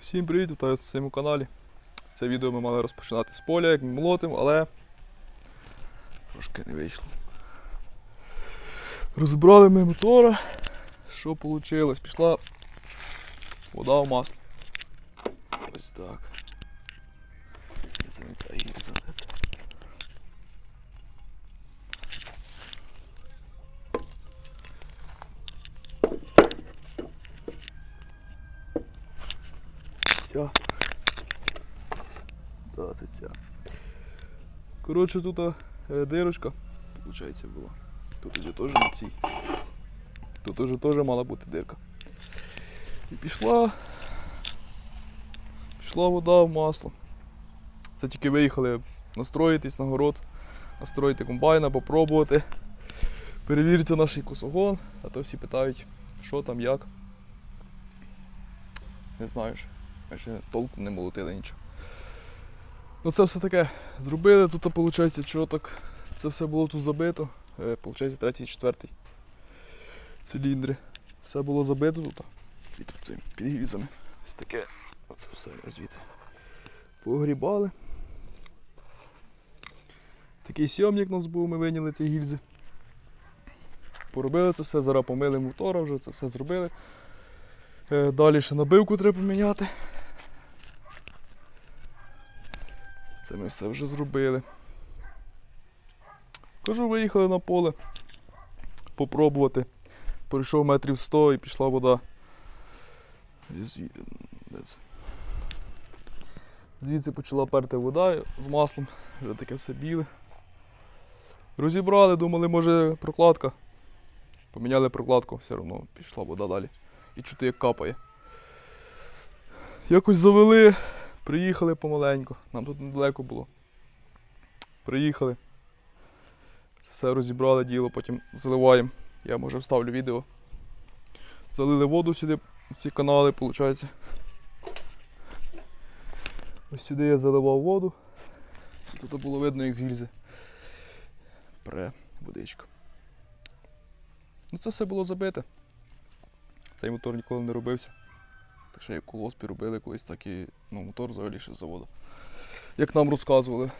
Всім привіт, вітаю на своєму каналі. Це відео ми мали розпочинати з поля, як ми молотимо, але трошки не вийшло. Розібрали ми мотора. Що вийшло? Пішла вода в масло. Ось так. Це не ця гірза. Ця. Да, це ця. Коротше, тут е, дирочка, виходить, була. Тут уже теж на цій. Тут уже теж мала бути дирка. І пішла. Пішла вода в масло. Це тільки виїхали настроїтись на город, настроїти комбайна, попробувати. Перевірити наш косогон, а то всі питають, що там, як. Не знаю ще. Ще толком не молотили нічого. Ну це все таке зробили. Тут, виходить, що так. Це все було тут забито. Е, Получається, третій, четвертий циліндри. Все було забито тут. Під цим підгрізами. Ось таке. Оце все звідси. Погрібали. Такий сйомник у нас був, ми виняли ці гільзи. Поробили це все, зараз помили мотора, вже це все зробили. Е, Далі ще набивку треба поміняти. Це ми все вже зробили. Кажу, виїхали на поле попробувати. Пройшов метрів 100 і пішла вода. Звідси почала перти вода з маслом, вже таке все біле. Розібрали, думали, може прокладка. Поміняли прокладку, все одно пішла вода далі. І чути як капає. Якось завели, приїхали помаленьку. Нам тут недалеко було. Приїхали. Все розібрали діло, потім заливаємо. Я може вставлю відео. Залили воду сюди, в ці канали, виходить. Ось сюди я заливав воду. Тут було видно, як з гільзи. Пре водичка. Ну це все було забите. Цей мотор ніколи не робився. Так що як колоспі робили колись, так і ну, мотор взагалі ще з заводу. Як нам розказували.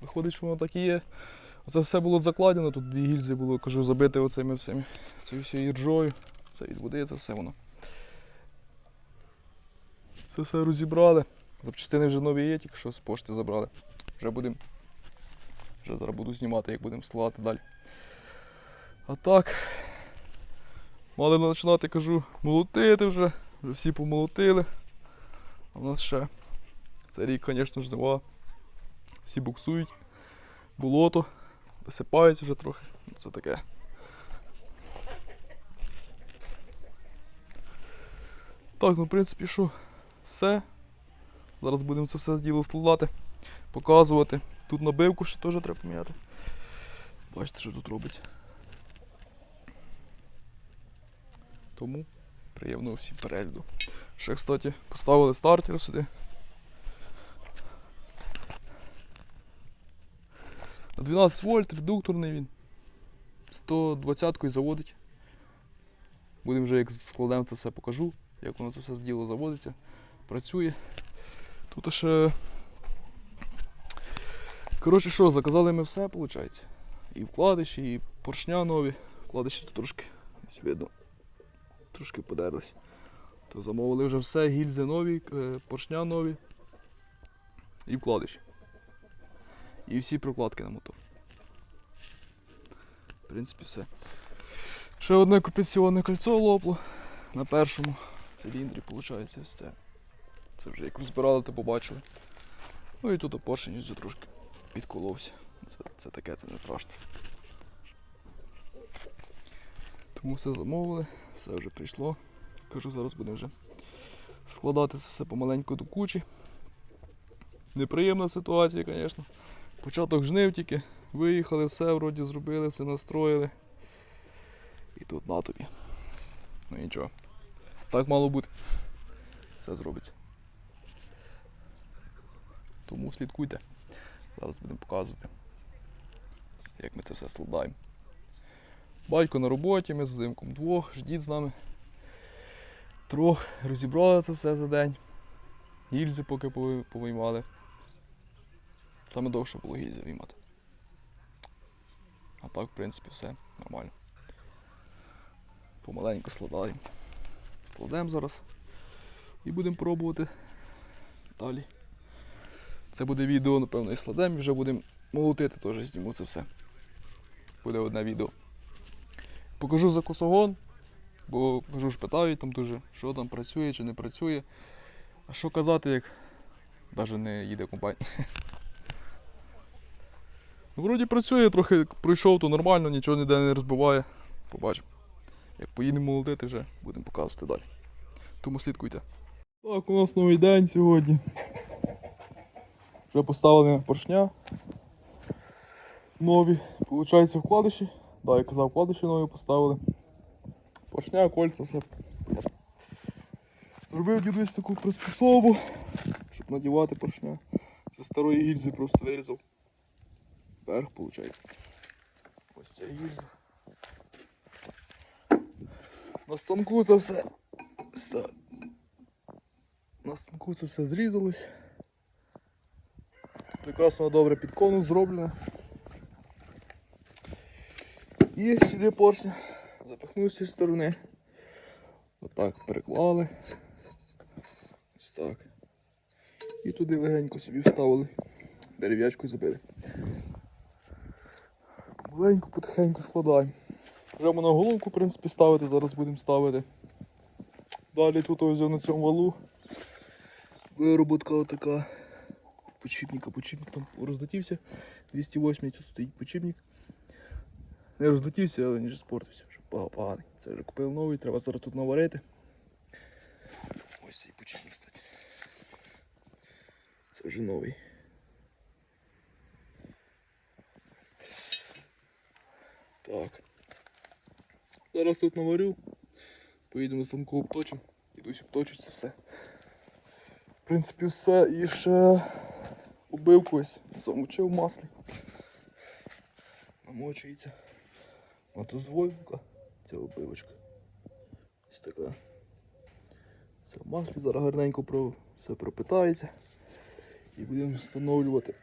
Виходить, що воно так і є. Оце все було закладено, тут дві гільзи було, кажу, забите оцими всіми. Цією всією ржою. Це від води, це все воно. Це все розібрали. Запчастини вже нові є, тільки що з пошти забрали. Вже будемо. Вже зараз буду знімати, як будемо слати далі. А так. Мали починати, кажу, молотити вже. Вже всі помолотили. А в нас ще цей рік, звісно, жнива. Всі буксують. Болото. Висипається вже трохи. Ну, Це таке. Так, ну в принципі, що все. Зараз будемо це все діло складати, показувати. Тут набивку ще теж треба поміняти. Бачите, що тут робиться. Тому приємного всім перегляду. Ще, кстати, поставили стартер сюди. На 12 вольт, редукторний він. 120-кою заводить. Будемо вже як складемо це все покажу, як воно це все з діло заводиться, працює. Тут ще. Коротше що, заказали ми все, виходить. І вкладиші, і поршня нові. Вкладиші тут трошки видно. Трошки подерлись. То замовили вже все, гільзи нові, е, поршня нові. І вкладиші. І всі прокладки на мотор. В принципі, все. Ще одне компенсіонне кольцо лопло на першому циліндрі, виходить, ось це. Це вже як розбирали, то побачили. Ну і тут поршень вже трошки відколовся. Це, це таке, це не страшно. Тому все замовили, все вже прийшло. Кажу, зараз будемо вже складати все помаленьку до кучі. Неприємна ситуація, звісно. Початок жнив тільки, виїхали, все вроді зробили, все настроїли. І тут на тобі. Ну нічого. Так мало бути. Все зробиться. Тому слідкуйте. Зараз будемо показувати, як ми це все складаємо. Батько на роботі, ми з взимком двох, ждіть з нами. Трох, розібрали це все за день. гільзи поки повиймали. Саме довше було гільзи виймати. А так, в принципі, все нормально. Помаленьку складаємо. Складемо зараз. І будемо пробувати далі. Це буде відео, напевно, і складемо, і вже будемо молотити теж зніму це все. Буде одне відео. Покажу за косогон, бо кажу ж питають там дуже, що там працює чи не працює. А що казати, як навіть не їде комбайн. Ну, вроді працює, трохи пройшов, то нормально, нічого ніде не розбиває. Побачимо. Як поїдемо молотити, вже будемо показувати далі. Тому слідкуйте. Так, у нас новий день сьогодні. Вже поставили поршня. Нові. Получається вкладиші. Да, я казав, вкладиші нові поставили. Поршня, кольця, все. Зробив дідусь таку приспособу, щоб надівати поршня. Зі старої гільзи просто вирізав. Верх, виходить. Ось ця гільза. На станку це все. На станку це все зрізалось. Прекрасно добре під конус зроблено. І сюди поршня. Запихнув з цієї сторони. Отак переклали. Ось так. І туди легенько собі вставили. Дерев'ячку забили. Маленько, потихеньку складаємо. Вже можна головку, в принципі, ставити, зараз будемо ставити. Далі тут ось на цьому валу. Вироботка отака. Почіпника, почіпник там розлетівся. 208 тут стоїть почіпник. Не розлетівся, але ніж спортився, вже пога- поганий. Це вже купив новий, треба зараз тут наварити. Ось цей почіпник, кстати. Це вже новий. Так. Зараз тут наварю. Поїдемо станку обточимо. Ідусь обточиться все. В принципі, все. І ще убивку ось замочив маслі. Намочується. Мотозвойка. Ця обивочка. Ось така. Все в маслі зараз гарненько про... все пропитається. І будемо встановлювати.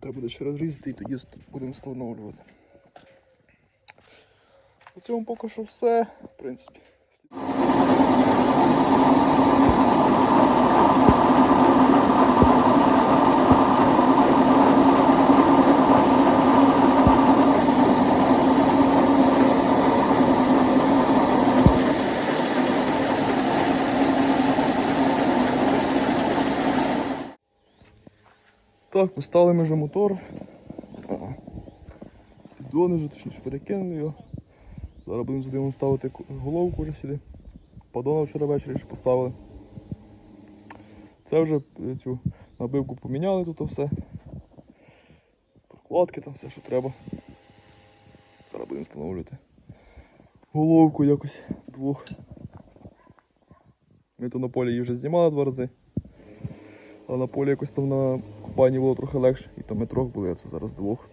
Треба буде ще розрізати і тоді будемо встановлювати. На цьому поки що все, в принципі. Так, поставили ми вже мотор. Піддони вже точніше перекинули його. Зараз будемо будемо ставити головку вже сюди. Подона вчора ввечері ще поставили. Це вже е, цю набивку поміняли тут все. Прокладки там все, що треба. Зараз будемо встановлювати. Головку якось двох. Ми то на полі її вже знімали два рази. А на полі якось там на купанні було трохи легше. І то ми трьох були, а це зараз двох.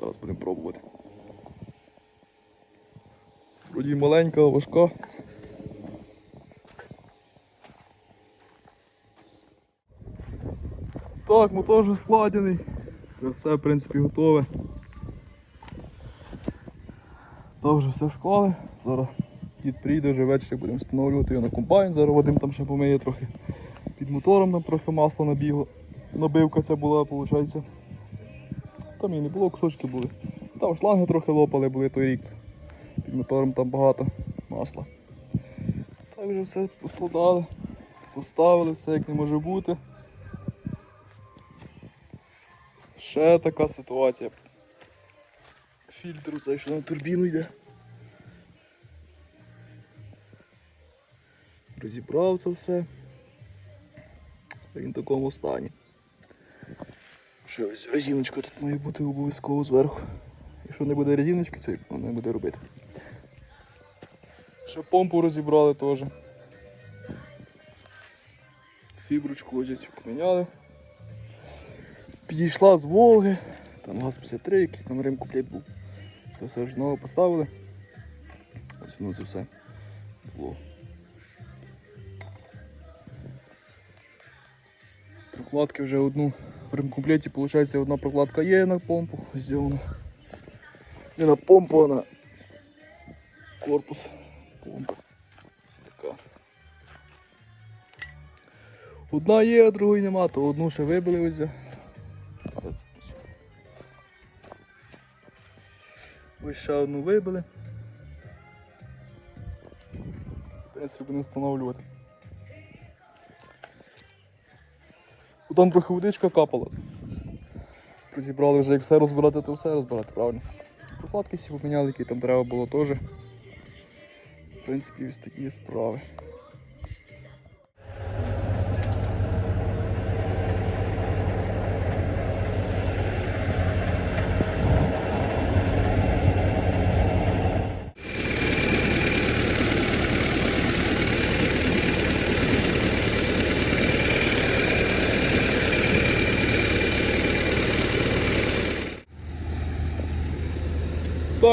Зараз будемо пробувати. Вроді маленька, важка. Так, мотор вже складений. Вже все, в принципі, готове. Так, вже все склали. Зараз дід приїде вже ввечері, будемо встановлювати його на комбайн. Зараз Вадим там ще помиє трохи під мотором, там трохи масла набігло. Набивка ця була, виходить. Там і не було, кусочки були. Там шланги трохи лопали були той рік. Під мотором там багато масла. Так вже все поскладали, поставили, все як не може бути. Ще така ситуація. Фільтр цей, що на турбіну йде. Розібрав це все. Він в такому стані. Ще ось резиночка тут має бути обов'язково зверху. Якщо не буде резиночки, це воно не буде робити. Ще помпу розібрали теж. Фіброчку ось поміняли. Підійшла з Волги, там ГАЗ-53, якийсь там рим куплет був. Це все ж знову поставили. Ось воно це все було. Прокладки вже одну ремкомплекті, виходить, одна прокладка є на помпу зроблена. Не на помпу, а корпус помпи. Ось така. Одна є, а другої нема, то одну ще вибили ось. Ось ще одну вибили. В принципі, будемо встановлювати. Там трохи водичка капала. Розібрали вже як все розбирати, то все розбирати, правильно. Прокладки всі поміняли, які там треба було теж. В принципі, ось такі справи.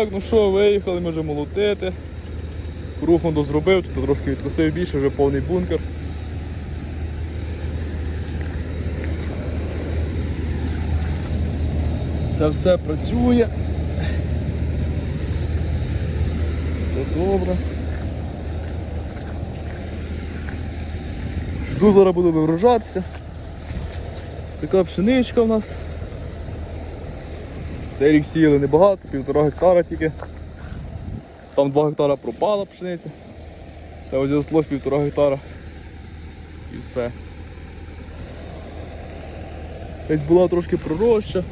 Так, ну що, виїхали ми вже молотити. Рух он дозробив, тут трошки відкусив більше, вже повний бункер. Це все працює. Все добре. Жду зараз буду вигружатися. Така пшеничка в нас. Цей сіяли небагато, півтора гектара тільки. Там 2 гектара пропала пшениця. Це ось зрослось півтора гектара. І все. Десь була трошки пророща.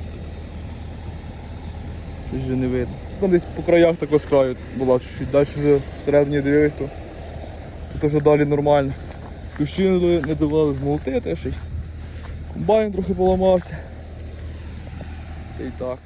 Щось вже не видно. Там десь по краях так ось краю була чуть-чуть, далі вже всередині дивились, то тут вже далі нормально. Кущину не давали змолотити, й комбайн трохи поламався. Й так.